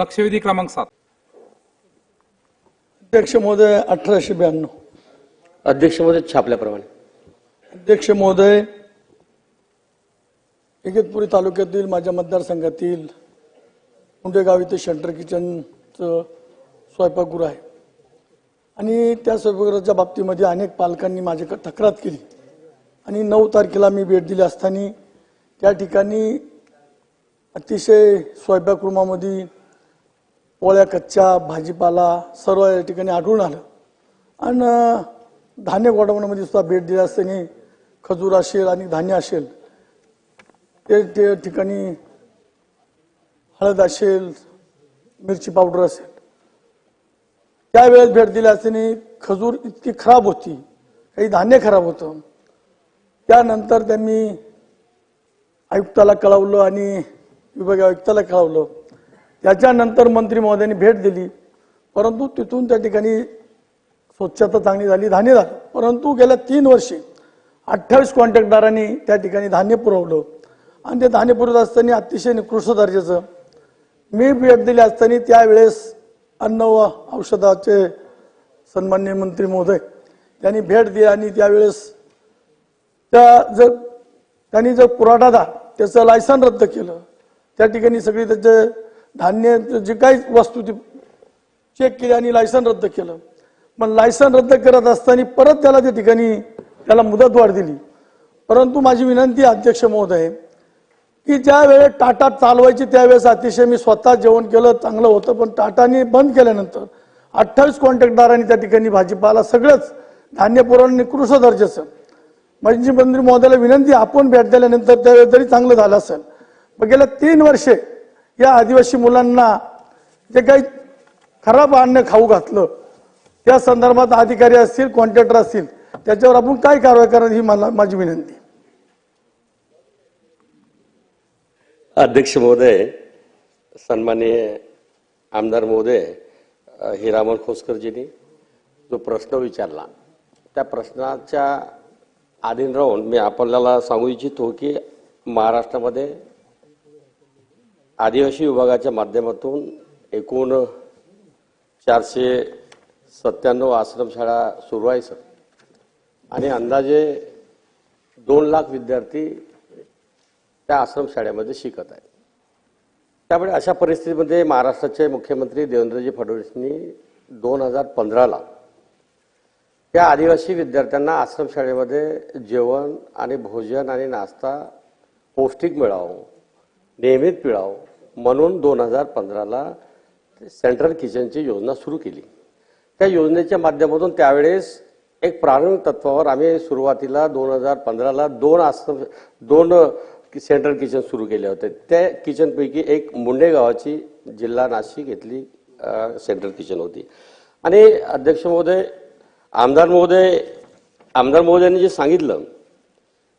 लक्षवेधी क्रमांक सात. अध्यक्ष महोदय अठराशे ब्याण्णव. अध्यक्ष महोदय छापल्याप्रमाणे. अध्यक्ष महोदय इगतपुरी तालुक्यातील माझ्या मतदारसंघातील मुंडेगाव इथे सेंटर किचनचं स्वयंपाकगृह आहे. आणि त्या स्वयंपाकगृहाच्या बाबतीमध्ये अनेक पालकांनी माझ्या तक्रार केली. आणि नऊ तारखेला मी भेट दिली असताना त्या ठिकाणी अतिशय स्वयंपाकगृहामध्ये पोळ्या कच्च्या भाजीपाला सर्व या ठिकाणी आढळून आलं. आणि धान्य गोडाऊनमध्ये सुद्धा भेट दिली असताना खजूर असेल आणि धान्य असेल ते ते ठिकाणी हळद असेल मिरची पावडर असेल. त्यावेळेस भेट दिली असताना खजूर इतकी खराब होती काही धान्य खराब होतं. त्यानंतर त्यांनी आयुक्ताला कळवलं आणि विभागीय आयुक्ताला कळवलं. त्याच्यानंतर मंत्री महोदयांनी भेट दिली. परंतु तिथून त्या ठिकाणी स्वच्छता चांगली झाली धान्य झालं. परंतु गेल्या तीन वर्षे अठ्ठावीस कॉन्ट्रॅक्टदारांनी त्या ठिकाणी धान्य पुरवलं. आणि ते धान्य पुरवत असताना अतिशय निकृष्ट दर्जाचं. मी भेट दिली असताना त्यावेळेस अन्न व औषधाचे सन्मान्य मंत्री महोदय त्यांनी भेट दिली आणि त्यावेळेस त्या जर त्यांनी जर पुरवठादार त्याचं लायसन रद्द केलं त्या ठिकाणी सगळी त्याचे धान्य जे काही वस्तू ती चेक केली आणि लायसन रद्द केलं. पण लायसन रद्द करत असताना परत त्याला त्या ठिकाणी त्याला मुदतवाढ दिली. परंतु माझी विनंती अध्यक्ष महोदय की ज्या वेळेस टाटा चालवायची त्यावेळेस अतिशय मी स्वतः जेवण केलं चांगलं होतं पण टाटाने बंद केल्यानंतर अठ्ठावीस कॉन्ट्रॅक्टदारांनी त्या ठिकाणी भाजीपाला सगळंच धान्य पुरवणं निकृष्ट दर्जाचं म्हणजे मंत्री महोदयाला विनंती आपण भेट दिल्यानंतर त्यावेळेस तरी चांगलं झालं असेल पण गेल्या तीन वर्षे या आदिवासी मुलांना जे काही खराब अन्न खाऊ घातलं त्या संदर्भात अधिकारी असतील कॉन्ट्रॅक्टर असतील त्याच्यावर आपण काय कारवाई करणार ही मला माझी विनंती. अध्यक्ष महोदय सन्माननीय आमदार महोदय हिरामन खोसकरजींनी जो प्रश्न विचारला त्या प्रश्नाच्या आधीन राहून मी आपल्याला सांगू इच्छितो की महाराष्ट्रामध्ये आदिवासी विभागाच्या माध्यमातून एकूण चारशे सत्त्याण्णव आश्रमशाळा सुरू आहे सर. आणि अंदाजे दोन लाख विद्यार्थी त्या आश्रमशाळेमध्ये शिकत आहेत. त्यामुळे अशा परिस्थितीमध्ये महाराष्ट्राचे मुख्यमंत्री देवेंद्रजी फडणवीसनी दोन हजार पंधराला त्या आदिवासी विद्यार्थ्यांना आश्रमशाळेमध्ये जेवण आणि भोजन आणि नाश्ता पौष्टिक मिळावं नियमित मिळावं म्हणून दोन हजार पंधराला सेंट्रल किचनची योजना सुरू केली. त्या योजनेच्या माध्यमातून त्यावेळेस एक प्रारंभिक तत्वावर आम्ही सुरुवातीला दोन हजार पंधराला दोन आश्रम दोन सेंट्रल किचन सुरू केले होते. त्या किचनपैकी एक मुंडे गावाची जिल्हा नाशिक इथली सेंट्रल किचन होती. आणि अध्यक्ष महोदय आमदार महोदय आमदार महोदयांनी जे सांगितलं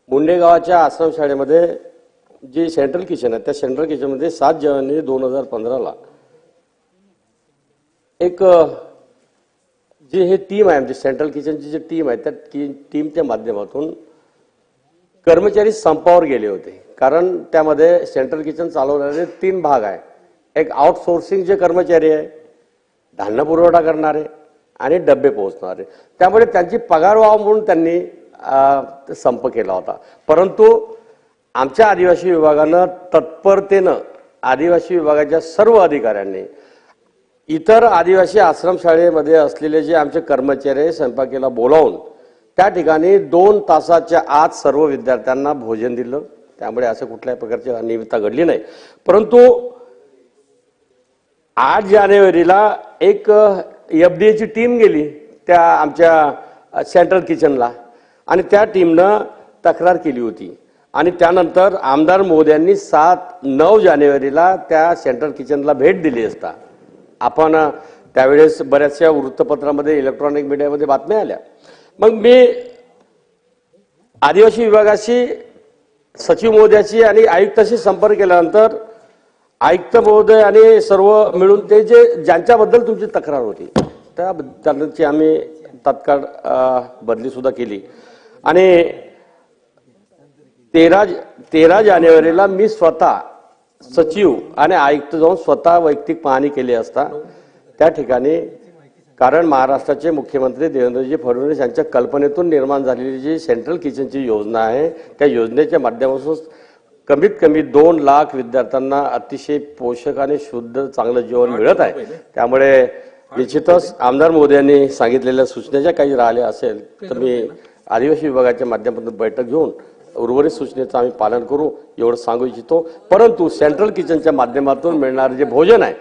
मुंडे गावाच्या आश्रमशाळेमध्ये जे सेंट्रल किचन आहे त्या सेंट्रल किचनमध्ये सात जानेवारी दोन हजार पंधराला एक जे हे टीम आहे आमची सेंट्रल किचनची जी टीम आहे त्या टी टीमच्या माध्यमातून कर्मचारी संपावर गेले होते. कारण त्यामध्ये सेंट्रल किचन चालवणारे तीन भाग आहे. एक आउटसोर्सिंग जे कर्मचारी आहे धान्य पुरवठा करणारे आणि डबे पोहोचणारे. त्यामुळे त्यांची पगार व्हावं म्हणून त्यांनी संप केला होता. परंतु आमच्या आदिवासी विभागानं तत्परतेनं आदिवासी विभागाच्या सर्व अधिकाऱ्यांनी इतर आदिवासी आश्रमशाळेमध्ये असलेले जे आमचे कर्मचारी आहे, स्वयंपाकीला बोलावून त्या ठिकाणी दोन तासाच्या आत सर्व विद्यार्थ्यांना भोजन दिलं. त्यामुळे असं कुठल्याही प्रकारची अनियमितता घडली नाही. परंतु आठ जानेवारीला एक एफ डी एची टीम गेली त्या आमच्या सेंट्रल किचनला. आणि त्या टीमनं तक्रार केली होती. आणि त्यानंतर आमदार मोदयांनी सात नऊ जानेवारीला त्या सेंट्रल किचनला भेट दिली असता. आपण त्यावेळेस बऱ्याचशा वृत्तपत्रामध्ये इलेक्ट्रॉनिक मीडियामध्ये बातम्या आल्या. मग मी आदिवासी विभागाशी सचिव महोदयाशी आणि आयुक्ताशी संपर्क केल्यानंतर आयुक्त महोदय आणि सर्व मिळून ते जे ज्यांच्याबद्दल तुमची तक्रार होती त्या त्यांची आम्ही तात्काळ बदलीसुद्धा बदली सुद्धा केली. आणि तेरा तेरा जानेवारीला मी स्वतः सचिव आणि आयुक्त जाऊन स्वतः वैयक्तिक पाहणी केली असता त्या ठिकाणी कारण महाराष्ट्राचे मुख्यमंत्री देवेंद्रजी फडणवीस यांच्या कल्पनेतून निर्माण झालेली जी सेंट्रल किचनची योजना आहे त्या योजनेच्या माध्यमातून कमीत कमी दोन लाख विद्यार्थ्यांना अतिशय पोषक आणि शुद्ध चांगलं जेवण मिळत आहे. त्यामुळे निश्चितच आमदार मोदी यांनी सांगितलेल्या सूचनेच्या काही राहिल्या असेल तर मी आदिवासी विभागाच्या माध्यमातून बैठक घेऊन उर्वरित सूचनेचं आम्ही पालन करू एवढं सांगू इच्छितो. परंतु सेंट्रल किचनच्या माध्यमातून मिळणारं जे भोजन आहे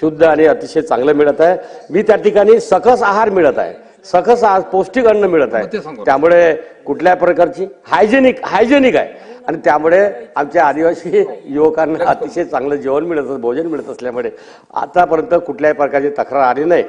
शुद्ध आणि अतिशय चांगलं मिळत आहे. मी त्या ठिकाणी सकस आहार मिळत आहे. सकस आहार पौष्टिक अन्न मिळत आहे. त्यामुळे कुठल्या प्रकारची हायजेनिक हायजेनिक आहे. आणि त्यामुळे आमच्या आदिवासी युवकांना अतिशय चांगलं जेवण मिळत भोजन मिळत असल्यामुळे. आतापर्यंत कुठल्याही प्रकारची तक्रार आली नाही.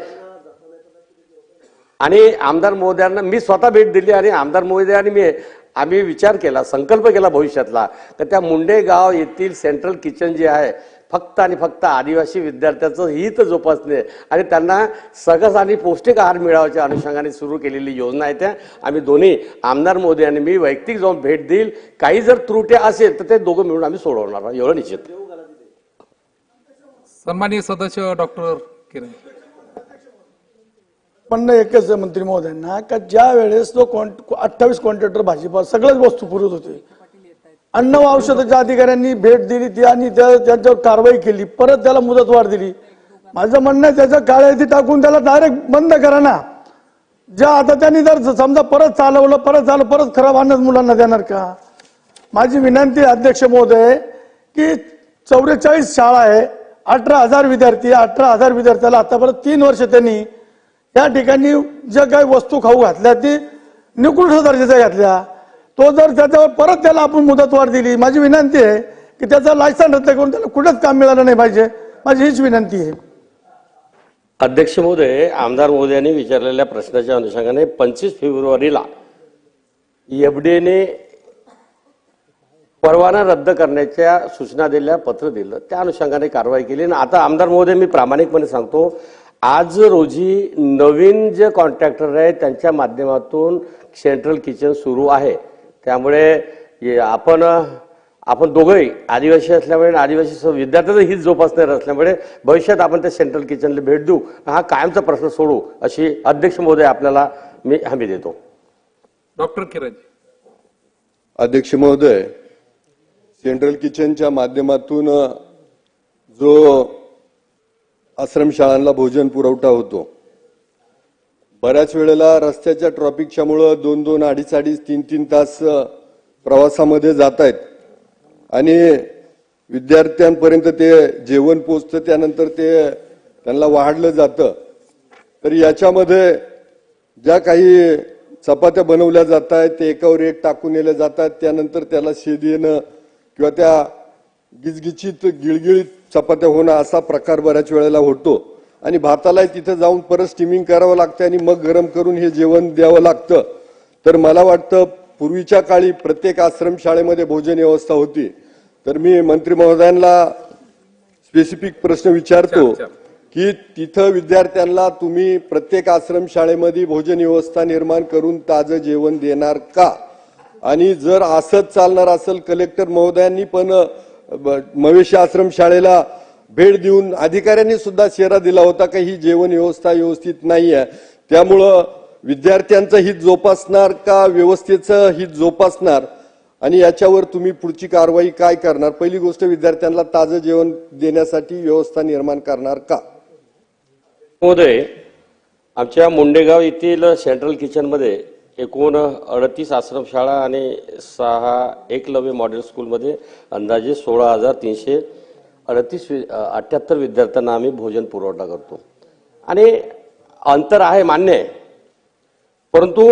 आणि आमदार महोदयांना मी स्वतः भेट दिली आणि आमदार महोदय आणि मी आम्ही विचार केला संकल्प केला भविष्यातला तर त्या मुंडे गाव येथील सेंट्रल किचन जे आहे फक्त आणि फक्त आदिवासी विद्यार्थ्याचं हित जोपासणे आणि त्यांना सकस आणि पौष्टिक आहार मिळावाच्या अनुषंगाने सुरू केलेली योजना आहे त्या. आम्ही दोन्ही आमदार मोदी आणि मी वैयक्तिक जाऊन भेट देईल. काही जर त्रुट्या असेल तर ते दोघं मिळून आम्ही सोडवणार. एवढं निश्चित. सन्माननीय सदस्य डॉक्टर किरण. म्हणणं एकच आहे मंत्री महोदयांना का ज्या वेळेस तो अठ्ठावीस कॉन्ट्रॅक्टर भाजीपाला सगळ्याच वस्तू पुरत होते. अन्न व औषधाच्या अधिकाऱ्यांनी भेट दिली ती आणि त्यांच्यावर कारवाई केली परत त्याला मुदतवाढ दिली. माझं म्हणणं आहे त्याचं काळ्याती टाकून त्याला डायरेक्ट बंद करा ना. ज्या आता त्यांनी जर समजा परत चालवलं परत चालव परत खराब अन्नच मुलांना देणार का? माझी विनंती अध्यक्ष महोदय की चौवेचाळीस शाळा आहे अठरा हजार विद्यार्थी अठरा हजार विद्यार्थ्याला आतापर्यंत तीन वर्ष त्यांनी या ठिकाणी ज्या काही वस्तू खाऊ घातल्या ती निकृष्ट दर्जाच्या घातल्या. तो जर त्याच्यावर परत त्याला आपण मुदतवाढ दिली माझी विनंती आहे की त्याचा लायसन रद्द करून त्याला कुठेच काम मिळालं नाही पाहिजे. माझी हीच विनंती आहे. अध्यक्ष महोदय आमदार महोदयांनी विचारलेल्या प्रश्नाच्या अनुषंगाने पंचवीस फेब्रुवारीला एफडीएने परवाना रद्द करण्याच्या सूचना दिल्या पत्र दिलं. त्या अनुषंगाने कारवाई केली. आणि आता आमदार महोदय मी प्रामाणिकपणे सांगतो आज रोजी नवीन जे कॉन्ट्रॅक्टर आहेत त्यांच्या माध्यमातून सेंट्रल किचन सुरू आहे. त्यामुळे आपण आपण दोघंही आदिवासी असल्यामुळे आदिवासी विद्यार्थ्याचं हित जोपासणार असल्यामुळे भविष्यात आपण त्या सेंट्रल किचनला भेट देऊ. हा कायमचा प्रश्न सोडू अशी अध्यक्ष महोदय आपल्याला मी हमी देतो. डॉक्टर किरण अध्यक्ष महोदय सेंट्रल किचनच्या माध्यमातून जो आश्रमशाळांना भोजन पुरवठा होतो. बऱ्याच वेळेला रस्त्याच्या ट्रॉफिकच्यामुळं दोन दोन अडीच अडीच तीन तीन तास प्रवासामध्ये जात आहेत आणि विद्यार्थ्यांपर्यंत ते जेवण पोचतं त्यानंतर ते त्यांना वाढलं जातं. तर याच्यामध्ये ज्या काही चपात्या बनवल्या जात आहेत ते एकावर एक टाकून नेल्या जातात त्यानंतर त्याला शेद येणं किंवा त्या गिजगिचीत गिळगिळीत चपात्या होणं असा प्रकार बऱ्याच वेळेला होतो. आणि भाताला तिथं जाऊन परत स्टिमिंग करावं लागतं आणि मग गरम करून हे जेवण द्यावं लागतं. तर मला वाटतं पूर्वीच्या काळी प्रत्येक आश्रमशाळेमध्ये भोजन व्यवस्था होती. तर मी मंत्री महोदयांना स्पेसिफिक प्रश्न विचारतो विचार, विचार. की तिथं विद्यार्थ्यांना तुम्ही प्रत्येक आश्रमशाळेमध्ये भोजन व्यवस्था निर्माण करून ताजं जेवण देणार का? आणि जर असंच चालणार असेल कलेक्टर महोदयांनी पण मवेशी आश्रम शाळेला भेट देऊन अधिकाऱ्यांनी सुद्धा शेरा दिला होता का ही जेवण व्यवस्था व्यवस्थित नाही आहे त्यामुळं विद्यार्थ्यांचं हित जोपासणार का व्यवस्थेचं हित जोपासणार? आणि याच्यावर तुम्ही पुढची कारवाई काय करणार? पहिली गोष्ट विद्यार्थ्यांना ताजं जेवण देण्यासाठी व्यवस्था निर्माण करणार का? महोदय आमच्या मुंडेगाव येथील सेंट्रल किचनमध्ये एकूण अडतीस आश्रमशाळा आणि सहा एकलव्य मॉडेल स्कूलमध्ये अंदाजे सोळा हजार तीनशे अडतीस अठ्ठ्याहत्तर विद्यार्थ्यांना आम्ही भोजन पुरवठा करतो. आणि अंतर आहे मान्य आहे. परंतु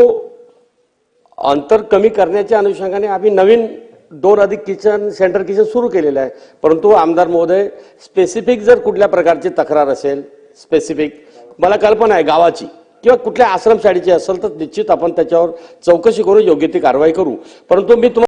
अंतर कमी करण्याच्या अनुषंगाने आम्ही नवीन डोर अधिक किचन सेंटर किचन सुरू केलेलं आहे. परंतु आमदार महोदय स्पेसिफिक जर कुठल्या प्रकारची तक्रार असेल स्पेसिफिक मला कल्पना आहे गावाची. किंवा कुठल्या आश्रमशाळेची असेल तर निश्चित आपण त्याच्यावर चौकशी करून योग्य ती कारवाई करू. परंतु मी तुम्हाला